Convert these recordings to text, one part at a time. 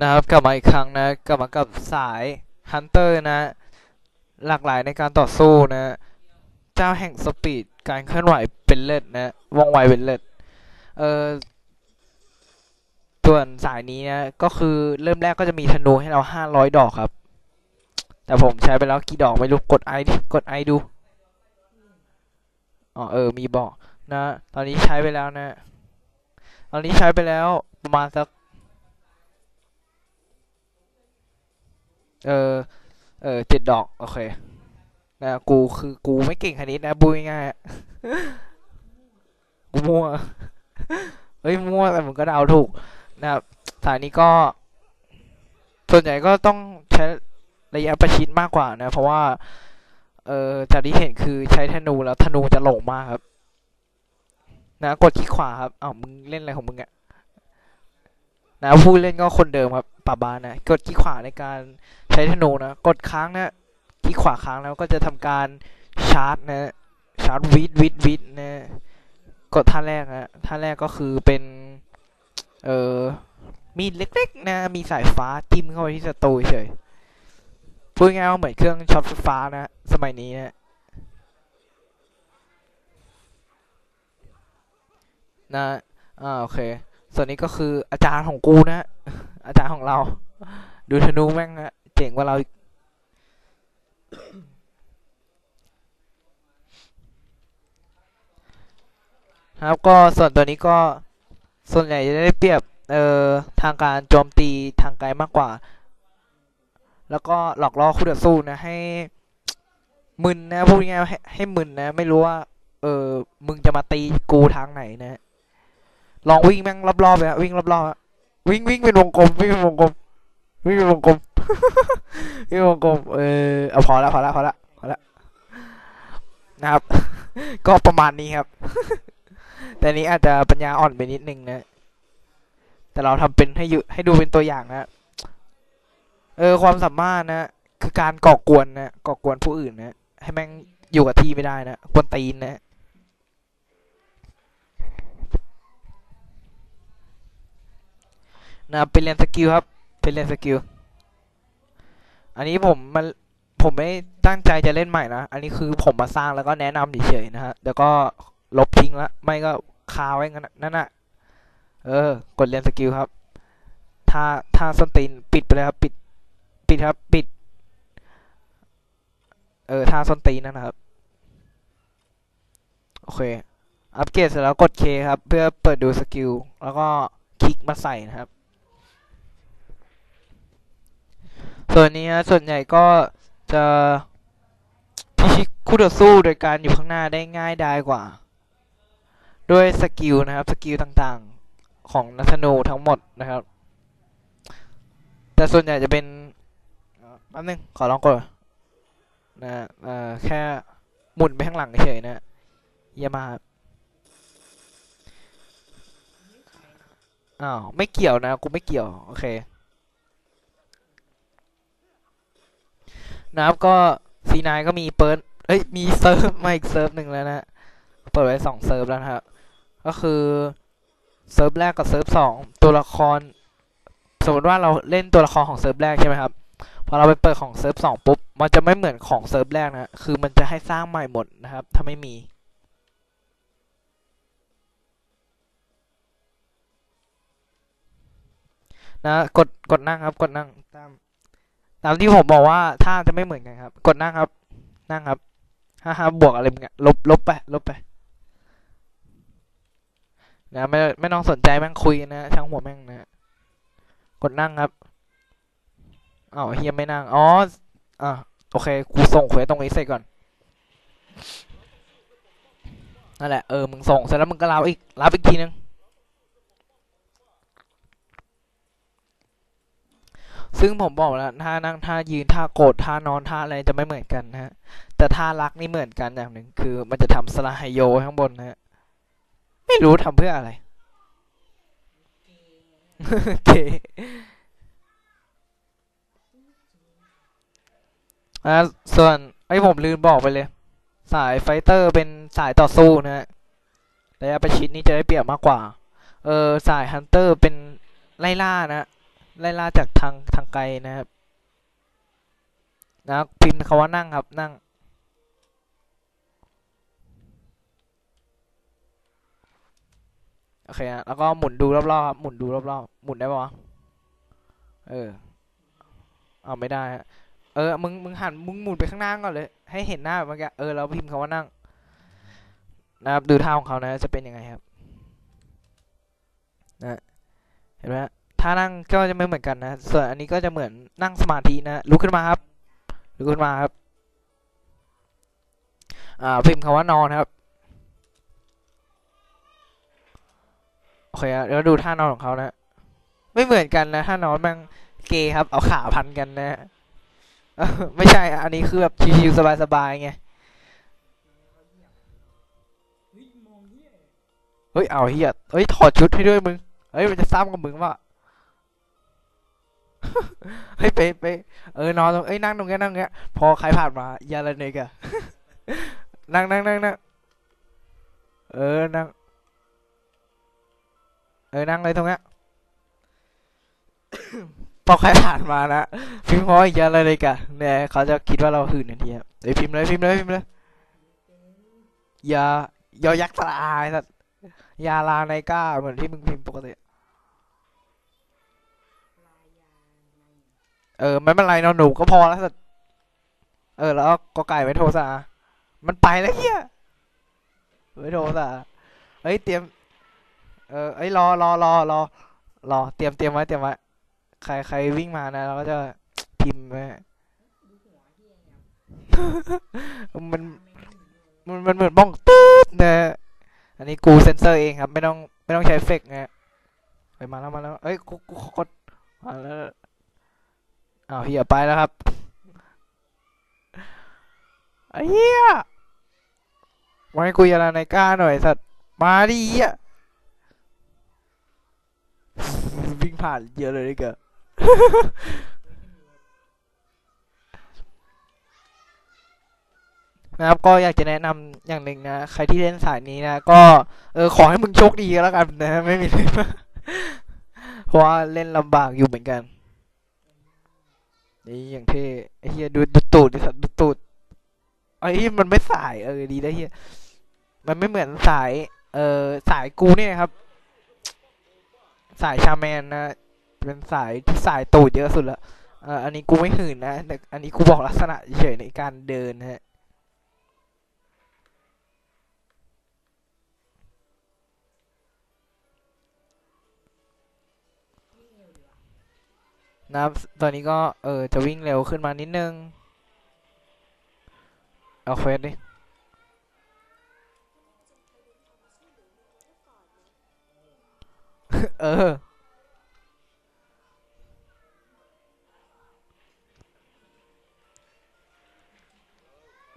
นะครับ กลับมาอีกครั้งนะ กลับมากับสายฮันเตอร์นะ หลากหลายในการต่อสู้นะ เจ้าแห่งสปีด การเคลื่อนไหวเป็นเลิศนะว่องไวเป็นเลิศเออส่วนสายนี้นะ ก็คือเริ่มแรกก็จะมีธนูให้เราห้าร้อยดอกครับ แต่ผมใช้ไปแล้วกี่ดอกไม่รู้ กดไอดิกดไอดู อ๋อเออ มีบอกนะ ตอนนี้ใช้ไปแล้วนะ ตอนนี้ใช้ไปแล้วประมาณสัก เออ เออเจ็ดดอก โอเค นะ กูคือกูไม่เก่งคณิตนะบุยง่ายกูมั่ว เฮ้ยมั่วแต่มึงก็เดาถูก นะครับสายนี้ก็ ส่วนใหญ่ก็ต้องใช้ระยะประชิดมากกว่านะ เพราะว่า เออจากที่เห็นคือใช้ธนูแล้วธนูจะหลงมากครับ นะ กดคลิกขวาครับอ้าวมึงเล่นอะไรของมึงอะนะผู้เล่นก็คนเดิมครับ ป่าบานนะกดคลิกขวาในการใช้ธนูนะ กดค้างนะคลิกขวาค้างแล้วก็จะทำการชาร์จนะชาร์จวิดวิดวิดนะกดท่าแรกนะท่าแรกก็คือเป็น เอ่อมีดเล็กๆ นะ มีสายฟ้าทิ่มเข้าไปที่ศัตรูเฉยพูดง่ายๆว่าเหมือนเครื่องช็อตไฟฟ้านะสมัยนี้นะนะอ่าโอเค ส่วนนี้ก็คืออาจารย์ของกูนะ อาจารย์ของเรา ดูธนูแม่งอะเจ๋งกว่าเราอีกครับก็ส่วนตัวนี้ก็ส่วนใหญ่จะได้เปรียบเอ่อทางการโจมตีทางไกลมากกว่า แล้วก็หลอกล่อคู่ต่อสู้นะให้มึนนะพูดง่ายๆให้ให้มึนนะ ไม่รู้ว่า เออมึงจะมาตีกูทางไหนนะ ลองวิ่งแม่งรอบๆเลยอะวิ่งรอบๆอะ วิ่งวิ่งเป็นวงกลมวิ่งเป็นวงกลมวิ่งเป็นวงกลมวิ่งเป็นวงกลมเออเอาพอละพอละพอละพอละนะครับ ก็ประมาณนี้ครับ แต่นี้อาจจะปัญญาอ่อนไปนิดนึงนะ แต่เราทำเป็นให้อยู่ให้ดูเป็นตัวอย่างนะเออความสามารถนะ คือการก่อกวนนะก่อกวนผู้อื่นนะให้แม่งอยู่กับที่ไม่ได้นะกวนตีนนะ นะครับเป็นเรียนสกิลครับเป็นเรียนสกิลอันนี้ผมมันผมไม่ตั้งใจจะเล่นใหม่นะ อันนี้คือผมมาสร้างแล้วก็แนะนำเฉยๆนะฮะ แล้วก็ลบทิ้งละ ไม่ก็คาไว้งั้นนั่นน่ะ เออ กดเรียนสกิลครับ ถ้าถ้าส้นตีนปิดไปเลยครับ ปิด ปิดครับ ปิด เออถ้าส้นตีนนั่นนะครับ โอเค อัปเกรดเสร็จแล้วกดเคครับ เพื่อเปิดดูสกิล แล้วก็คลิกมาใส่นะครับ ส่วนนี้ส่วนใหญ่ก็จะพิชิตคู่ต่อสู้โดยการอยู่ข้างหน้าได้ง่ายดายกว่า ด้วยสกิลนะครับ สกิลต่างๆของนักธนูทั้งหมดนะครับ แต่ส่วนใหญ่จะเป็นอ่อแป๊บนึงขอลองกดก่อนนะเอ่อแค่หมุนไปข้างหลังเฉยๆนะเยี่ยมากอ้าว ไม่เกี่ยวนะ กูไม่เกี่ยว โอเค นะครับก็ซีนก็มีเปิดเอ้ยมีเซิร์ฟมาอีกเซิร์ฟหนึ่งแล้วนะเปิดไว้สองเซิร์ฟแล้วนะครับก็คือเซิร์ฟแรกกับเซิร์ฟสองตัวละคร สมมติว่าเราเล่นตัวละครของเซิร์ฟแรกใช่ไหมครับพอเราไปเปิดของเซิร์ฟสองปุ๊บมันจะไม่เหมือนของเซิร์ฟแรกนะคือมันจะให้สร้างใหม่หมดนะครับ ถ้าไม่มีนะกดกดนั่งครับ กดนั่งตาม ตามที่ผมบอกว่าท่าจะไม่เหมือนกันครับ กดนั่งครับ นั่งครับฮ่าฮ่าบวกอะไรมึงอะลบลบไป ลบไปนะไม่ไม่ต้องสนใจแม่งคุยนะช่างหัวแม่งนะกดนั่งครับอ้าวเฮียไม่นั่งอ๋ออะโอเคกูส่งเควสตรงนี้เสร็จก่อนนั่นแหละเออมึงส่งเสร็จแล้วมึงก็รับอีกรับอีกทีนึง ซึ่งผมบอกแล้วท่านั่งท่ายืนท่าโกรธท่านอนท่าอะไรจะไม่เหมือนกันนะฮะ แต่ท่ารักนี่เหมือนกันอย่างหนึ่งคือมันจะทำสลายโยข้างบนนะฮะ ไม่รู้ทำเพื่ออะไรโอเคอะส่วนไอ้ผมลืมบอกไปเลย สายไฟเตอร์เป็นสายต่อสู้นะฮะระยะประชิดนี่จะได้เปรียบมากกว่า เออสายฮันเตอร์เป็นไล่ล่านะ ไล่ล่าจากทางทางไกลนะครับนะพิมพ์คาว่านั่งครับนั่ง โอเคฮะแล้วก็หมุนดูรอบๆครับหมุนดูรอบๆหมุนได้ปะวะเออเอาไม่ได้ฮะเออมึงมึงหันมึงหมุนไปข้างหน้าก่อนเลย ให้เห็นหน้าแบบเมื่อกี้เออแล้วพิมพ์คาว่านั่ง นะครับดูท่าของเขานะจะเป็นยังไงครับนะเห็นไหมฮะ ท่านั่งก็จะไม่เหมือนกันนะ ส่วนอันนี้ก็จะเหมือนนั่งสมาธินะลุกขึ้นมาครับลุกขึ้นมาครับ อ่าพิมพ์คำว่านอนครับโอเคอะเดี๋ยวดูท่านอนของเขานะไม่เหมือนกันนะท่านอนแมันเกย์ครับ เอาขาพันกันนะไม่ใช่ อันนี้คือแบบชิวๆสบายๆไงเฮ้ยเอาเฮียเฮ้ยถอดชุดให้ด้วยมึงเฮ้ยมันจะซ้ำกับมึงว่ะ เฮ้ยไปไปเออนอนตรงเอ้ยนั่งตรงเนี้ยนั่งตรงเนี้ย พอใครผ่านมาอย่าละเนกอะนั่งนั่งนั่งนั่งเออนั่งเออนั่งเลยตรงเนี้ยพอใครผ่านมานะพิมพ์พออย่าละเนกอะเนี่ยเขาจะคิดว่าเราหื่นทันทีครับเฮ้ยพิมพ์เลยพิมพ์เลยพิมพ์เลยอย่ายอยักษ์ตาอายสัตว์ยาลาในก้าเหมือนที่มึงพิมพ์ปกติ เออไม่เป็นไรเนอะหนูก็พอแล้วสัตเออ แล้วก็ไก่ไม่โทรสามันไปแล้วเฮียไม่โทรสาเฮ้ยเตรียม เออเอ้ยรอรอรอรอรอเตรียมเตรียมไว้เตรียมไว้ใครใครวิ่งมานะเราก็จะพิมพ์ไว้มันมันมันเหมือนบ้องตืดนะอันนี้กูเซนเซอร์เองครับ ไม่ต้องไม่ต้องใช้เฟกต์นะไปมาแล้วมาแล้วเอ้ยกูกูกดมาแล้ว อ้าวเฮียไปแล้วครับไอ้เฮียมาให้กูยาลาในก้าหน่อยสัตว์มาดิเฮียวิ่งผ่านเยอะเลยดิเกอนะครับก็อยากจะแนะนำอย่างหนึ่งนะ ใครที่เล่นสายนี้นะ ก็เออขอให้มึงโชคดีก็แล้วกันนะ ไม่มีอะไรมากเพราะว่าเล่นลำบากอยู่เหมือนกัน นี่อย่างเท่ไอ้เฮียดูดูตูดดิสัตว์ดูตูดไอ้เฮียมันไม่สายเออดีได้เฮียมันไม่เหมือนสาย เออสายกูเนี่ยครับ สายชาแมนนะเป็นสายที่สายตูดเยอะสุดละเอออันนี้กูไม่หื่นนะแต่อันนี้กูบอกลักษณะเฉยในการเดินนะฮะ นะครับ ตอนนี้ก็เออจะวิ่งเร็วขึ้นมานิดนึง เอาเควสดิเออ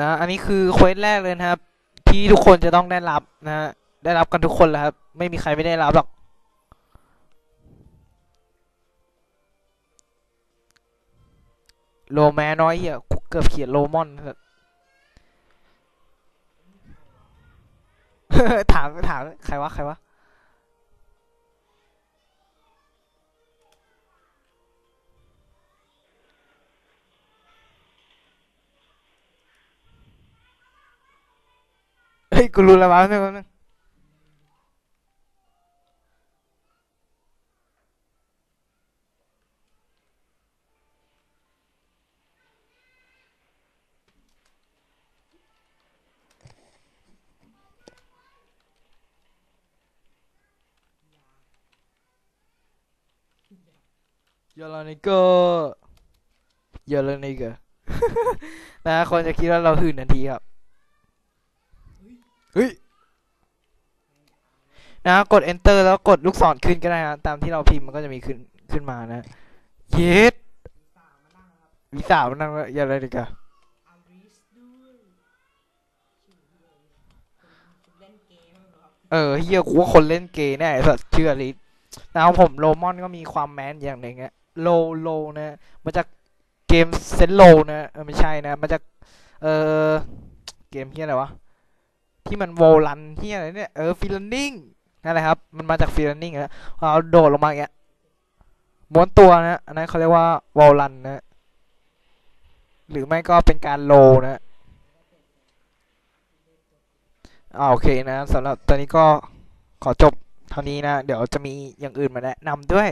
นะ อันนี้คือเควสแรกเลยนะครับ ที่ทุกคนจะต้องได้รับนะฮะได้รับกันทุกคนแหล้วครับ ไม่มีใครไม่ได้รับหรอก โลแมน้อยเหี้ยเกือบเขียนโลมอนถามถามใครวะใครวะเฮ้ยกูรู้แล้ววะแป๊บนึงแป๊บนึง ยาลานิเกอร์ยาลานิเกอร์นะคนจะคิดว่าเราหื่นทันทีครับเฮ้ยนะกด enter แล้วกดลูกศรขึ้นก็ได้นะตามที่เราพิมพ์มันก็จะมีขึ้นขึ้นมานะเย็ดวิสาวมานั่งแล้วอย่าอะไรดีกว่าอาริสด้วยเล่นเกมเหรอเออเฮียกูว่าคนเล่นเกย์แน่ไอ้สัตว์เชื่อลินะครับผมโลมอนก็มีความแมนอย่างหนึ่งอะ โลโลนะมาจากเกมเซนโลนะไม่ใช่นะมาจากเออเกมเฮียอะไรวะที่มันโวลันเฮียอะไรเนี่ยเออฟิลนิ่งนั่นแหละครับ มันมาจากฟิลนิ่งนะเอาโดดลงมาอย่างเงี้ยม้วนตัวนะอันนั้นเขาเรียกว่าวอลลันนะหรือไม่ก็เป็นการโลนะอ่าโอเคนะสำหรับตอนนี้ก็ขอจบเท่านี้นะ เดี๋ยวจะมีอย่างอื่นมาแนะนำด้วย